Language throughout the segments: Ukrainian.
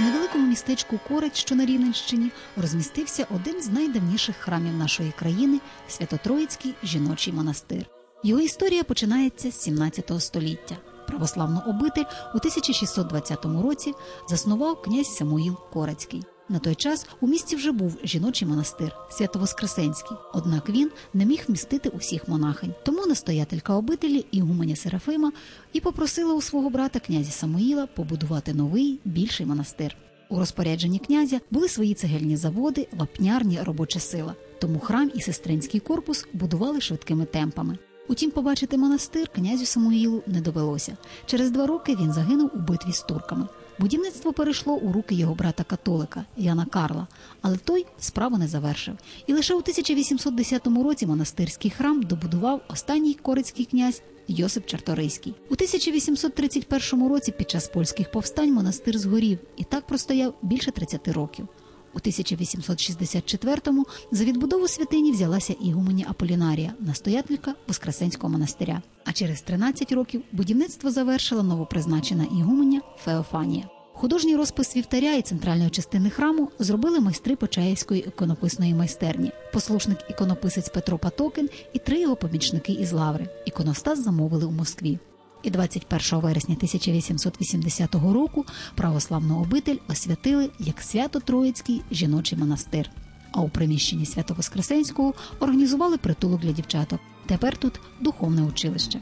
невеликому містечку Корець, що на Рівненщині, розмістився один з найдавніших храмів нашої країни Свято-Троїцький жіночий монастир. Його історія починається з 17 століття. Православну обитель у 1620 році заснував князь Самуїл Корецький. На той час у місті вже був жіночий монастир Свято-Воскресенський, однак він не міг вмістити усіх монахинь. Тому настоятелька обителі Ігуменя Серафима і попросила у свого брата князя Самуїла побудувати новий більший монастир. У розпорядженні князя були свої цегельні заводи, вапнярні, робоча сила. Тому храм і сестринський корпус будували швидкими темпами. Утім, побачити монастир князю Самуїлу не довелося. Через два роки він загинув у битві з турками. Будівництво перейшло у руки його брата католика Яна Карла, але той справу не завершив. І лише у 1810 році монастирський храм добудував останній корицький князь Йосип Чарторийський. У 1831 році під час польських повстань монастир згорів і так простояв більше 30 років. У 1864-му за відбудову святині взялася ігумені Аполінарія, настоятелька Воскресенського монастиря. А через 13 років будівництво завершила новопризначена ігуменя Феофанія. Художній розпис вівтаря і центральної частини храму зробили майстри Почаївської іконописної майстерні, послушник іконописець Петро Патокин і три його помічники із Лаври. Іконостас замовили у Москві. І 21 вересня 1880 року православну обитель освятили як Свято-Троїцький жіночий монастир. А у приміщенні Свято-Воскресенського організували притулок для дівчаток. Тепер тут духовне училище.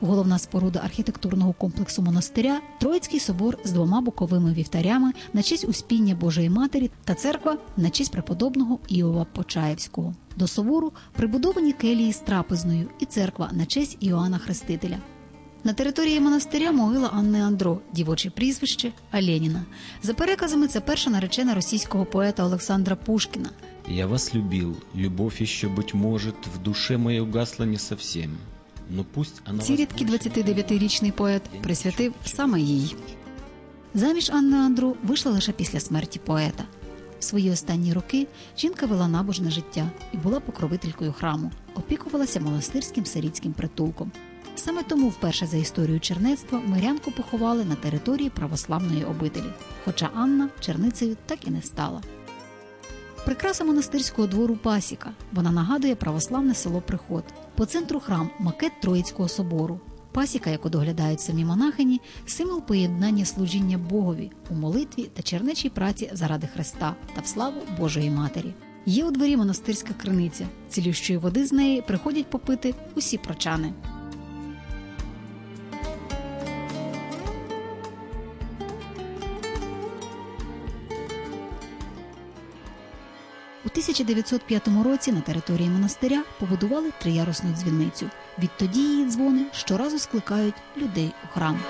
Головна споруда архітектурного комплексу монастиря Троїцький собор з двома боковими вівтарями на честь Успіння Божої Матері та церква на честь преподобного Іова Почаєвського. До собору прибудовані келії з трапезною і церква на честь Іоанна Хрестителя. На території монастиря могила Анни Андро, дівоче прізвище Аленіна. За переказами, це перша наречена російського поета Олександра Пушкіна. Я вас любил, любовь еще, быть может, в душе моей угасла не совсем. Она Ці рідкі 29-річний поет присвятив саме їй. Заміж Анна Андру вийшла лише після смерті поета. В свої останні роки жінка вела набожне життя і була покровителькою храму, опікувалася монастирським сирітським притулком. Саме тому вперше за історію чернецтва мирянку поховали на території православної обителі, хоча Анна черницею так і не стала. Прикраса монастирського двору пасіка. Вона нагадує православне село Приход. По центру храм макет Троїцького собору. Пасіка, яку доглядають самі монахині, символ поєднання служіння Богові у молитві та чернечій праці заради Христа та в славу Божої Матері. Є у дворі монастирська криниця. Цілющої води з неї приходять попити усі прочани. 1905 році на території монастиря побудували триярусну дзвіницю. Відтоді її дзвони щоразу скликають людей у храм.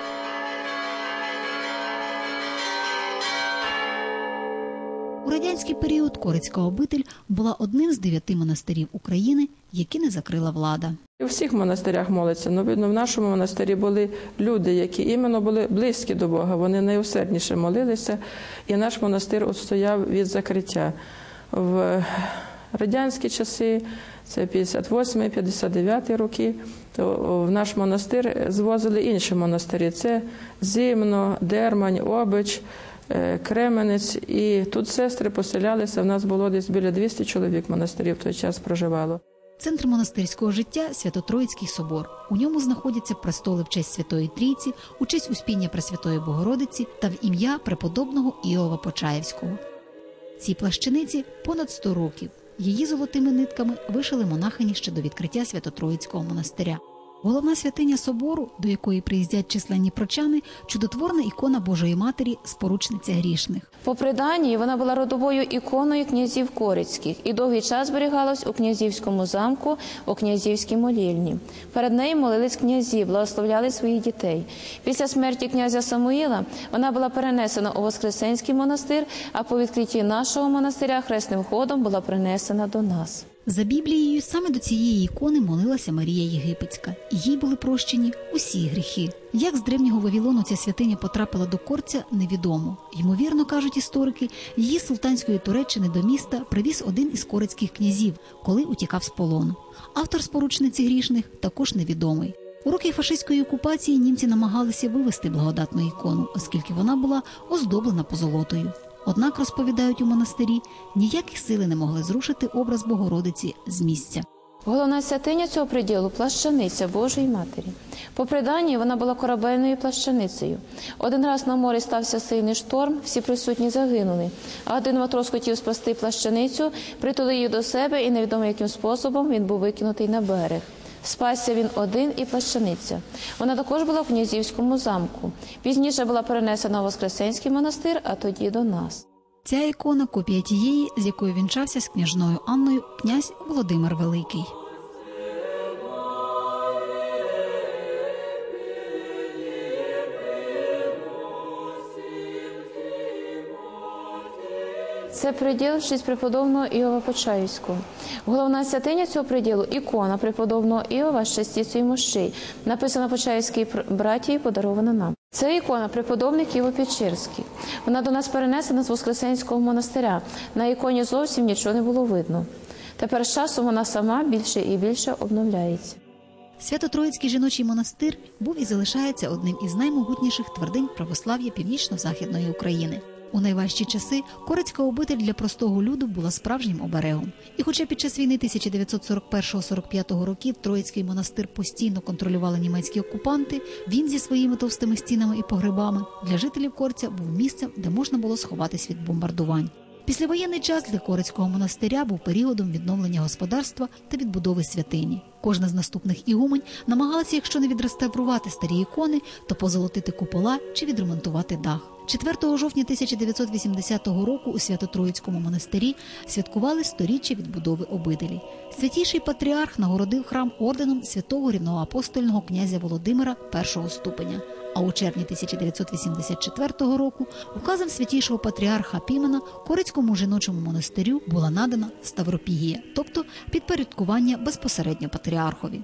У радянський період Корицька обитель була одним з дев'яти монастирів України, які не закрила влада. У всіх монастирях моляться. Ну, видно, в нашому монастирі були люди, які іменно були близькі до Бога. Вони найусердніше молилися, і наш монастир отстояв від закриття. В радянські часи, це 58-59 роки, то в наш монастир звозили інші монастирі. Це Зимно, Дермань, Обич, е, Кременець. І тут сестри поселялися. В нас було десь біля 200 чоловік монастирів в той час проживало. Центр монастирського життя Свято-Троїцький собор. У ньому знаходяться престоли в честь Святої Трійці, у честь Успіння Пресвятої Богородиці та в ім'я преподобного Іова Почаєвського. Цій плащаниці понад 100 років. Її золотими нитками вишили монахині ще до відкриття Свято-Троїцького монастиря. Головна святиня собору, до якої приїздять численні прочани, чудотворна ікона Божої Матері, споручниця грішних. По преданні вона була родовою іконою князів Корицьких і довгий час зберігалась у князівському замку у князівській молільні. Перед нею молились князі, благословляли своїх дітей. Після смерті князя Самуїла вона була перенесена у Воскресенський монастир, а по відкритті нашого монастиря хресним ходом була принесена до нас. За Біблією саме до цієї ікони молилася Марія Єгипетська, їй були прощені усі гріхи. Як з древнього Вавілону ця святиня потрапила до корця, невідомо. Ймовірно, кажуть історики, її з султанської Туреччини до міста привіз один із корецьких князів, коли утікав з полону. Автор споручниці грішних також невідомий. У роки фашистської окупації німці намагалися вивести благодатну ікону, оскільки вона була оздоблена позолотою. Однак, розповідають у монастирі, ніякі сили не могли зрушити образ Богородиці з місця. Головна святиня цього приділу плащаниця Божої Матері. По преданні вона була корабельною плащаницею. Один раз на морі стався сильний шторм, всі присутні загинули. А один матрос хотів спасти плащаницю, притулив її до себе, і невідомо яким способом він був викинутий на берег. Спасся він один і плащаниця. Вона також була в князівському замку. Пізніше була перенесена у Воскресенський монастир, а тоді до нас. Ця ікона копія тієї, з якою вінчався з княжною Анною князь Володимир Великий. Це приділ в честь преподобного Іова Почаївського. Головна святиня цього приділу ікона преподобного Іова з частицею мощей, написана Почаївській братії, подарована нам. Це ікона преподобник Іво Печерський. Вона до нас перенесена з Воскресенського монастиря. На іконі зовсім нічого не було видно. Тепер з часом вона сама більше і більше обновляється. Свято-Троїцький жіночий монастир був і залишається одним із наймогутніших твердинь православ'я північно-західної України. У найважчі часи Корецька обитель для простого люду була справжнім оберегом. І хоча під час війни 1941-45 років Троїцький монастир постійно контролювали німецькі окупанти, він зі своїми товстими стінами і погребами для жителів Корця був місцем, де можна було сховатись від бомбардувань. Післявоєнний час для Корецького монастиря був періодом відновлення господарства та відбудови святині. Кожна з наступних ігумень намагалася, якщо не відреставрувати старі ікони, то позолотити купола чи відремонтувати дах. 4 жовтня 1980 року у Свято-Троїцькому монастирі святкували сторіччя відбудови обиделі. Святіший патріарх нагородив храм орденом святого рівноапостольного князя Володимира першого ступеня. А у червні 1984 року указом святішого патріарха Пімена Корицькому жіночому монастирю була надана Ставропігія, тобто підпорядкування безпосередньо патріархові.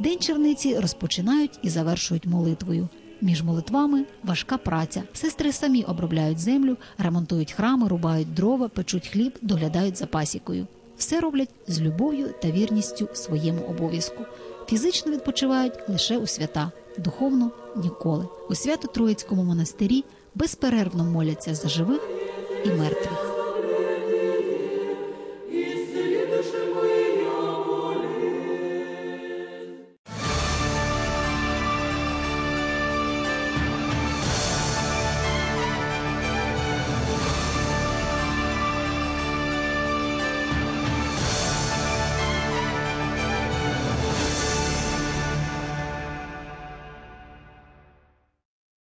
День черниці розпочинають і завершують молитвою. Між молитвами важка праця. Сестри самі обробляють землю, ремонтують храми, рубають дрова, печуть хліб, доглядають за пасікою. Все роблять з любов'ю та вірністю своєму обов'язку. Фізично відпочивають лише у свята, духовно ніколи. У свято Троїцькому монастирі безперервно моляться за живих і мертвих.